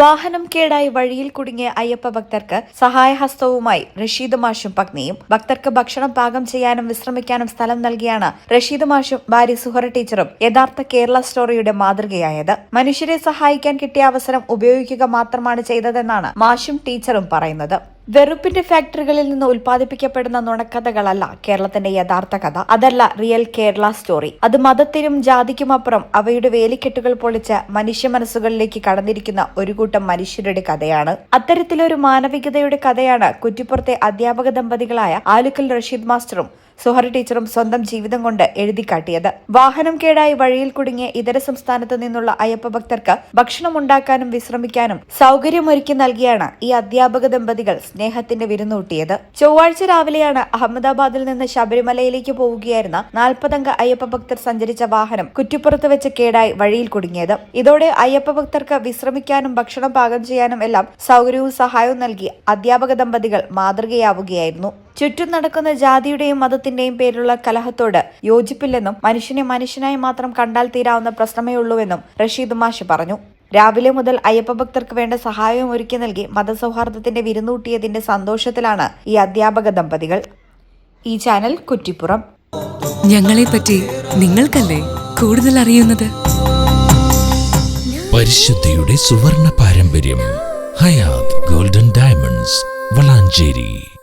വാഹനം കേടായി വഴിയിൽ കുടുങ്ങിയ അയ്യപ്പ ഭക്തർക്ക് സഹായഹസ്തവുമായി റഷീദ് മാഷും പത്നിയും. ഭക്തർക്ക് ഭക്ഷണം പാകം ചെയ്യാനും വിശ്രമിക്കാനും സ്ഥലം നൽകിയാണ് റഷീദ് മാഷും ഭാര്യ സുഹറ ടീച്ചറും യഥാർത്ഥ കേരള സ്റ്റോറിയുടെ മാതൃകയായത്. മനുഷ്യരെ സഹായിക്കാൻ കിട്ടിയ അവസരം ഉപയോഗിക്കുക മാത്രമാണ് ചെയ്തതെന്നാണ് മാഷും ടീച്ചറും പറയുന്നത്. വെറുപ്പിന്റെ ഫാക്ടറികളിൽ നിന്ന് ഉൽപ്പാദിപ്പിക്കപ്പെടുന്ന നുണക്കഥകളല്ല കേരളത്തിന്റെ യഥാർത്ഥ കഥ. അതല്ല റിയൽ കേരള സ്റ്റോറി അത് മതത്തിനും ജാതിക്കുമപ്പുറം അവയുടെ വേലിക്കെട്ടുകൾ പൊളിച്ച് മനുഷ്യ മനസ്സുകളിലേക്ക് കടന്നിരിക്കുന്ന ഒരു കൂട്ടം മനുഷ്യരുടെ കഥയാണ്. അത്തരത്തിലൊരു മാനവികതയുടെ കഥയാണ് കുറ്റിപ്പുറത്തെ അധ്യാപക ദമ്പതികളായ ആലുക്കൽ റഷീദ് മാസ്റ്ററും സുഹറ ടീച്ചറും സ്വന്തം ജീവിതം കൊണ്ട് എഴുതിക്കാട്ടിയത്. വാഹനം കേടായി വഴിയിൽ കുടുങ്ങിയ ഇതര സംസ്ഥാനത്ത് നിന്നുള്ള അയ്യപ്പ ഭക്തർക്ക് ഭക്ഷണം ഉണ്ടാക്കാനും വിശ്രമിക്കാനും സൗകര്യമൊരുക്കി നൽകിയാണ് ഈ അധ്യാപക ദമ്പതികൾ സ്നേഹത്തിന്റെ വിരുന്നൂട്ടിയത്. ചൊവ്വാഴ്ച രാവിലെയാണ് അഹമ്മദാബാദിൽ നിന്ന് ശബരിമലയിലേക്ക് പോവുകയായിരുന്ന നാൽപ്പതംഗ അയ്യപ്പ ഭക്തർ സഞ്ചരിച്ച വാഹനം കുറ്റിപ്പുറത്ത് വെച്ച് കേടായി വഴിയിൽ കുടുങ്ങിയത്. ഇതോടെ അയ്യപ്പ ഭക്തർക്ക് വിശ്രമിക്കാനും ഭക്ഷണം പാകം ചെയ്യാനും എല്ലാം സൗകര്യവും സഹായവും നൽകി അധ്യാപക ദമ്പതികൾ മാതൃകയാവുകയായിരുന്നു. ചുറ്റും നടക്കുന്ന ജാതിയുടെയും മതത്തിന്റെയും പേരിലുള്ള കലഹത്തോട് യോജിപ്പില്ലെന്നും മനുഷ്യനെ മനുഷ്യനായി മാത്രം കണ്ടാൽ തീരാവുന്ന പ്രശ്നമേ ഉള്ളൂവെന്നും റഷീദ് മാഷ് പറഞ്ഞു. രാവിലെ മുതൽ അയ്യപ്പ ഭക്തർക്ക് വേണ്ട സഹായവും ഒരുക്കി നൽകി മതസൗഹാർദ്ദത്തിന്റെ വിരുന്നൂട്ടിയതിന്റെ സന്തോഷത്തിലാണ് ഈ അധ്യാപക ദമ്പതികൾ. ഈ ചാനൽ കുറ്റിപ്പുറം. ഞങ്ങളെപ്പറ്റി നിങ്ങൾക്കല്ലേ കൂടുതൽ അറിയുന്നത്? പരിശുദ്ധിയുടെ സുവർണ പാരമ്പര്യം ഹയാത് ഗോൾഡൻ ഡയമണ്ട്സ് വളാഞ്ചേരി.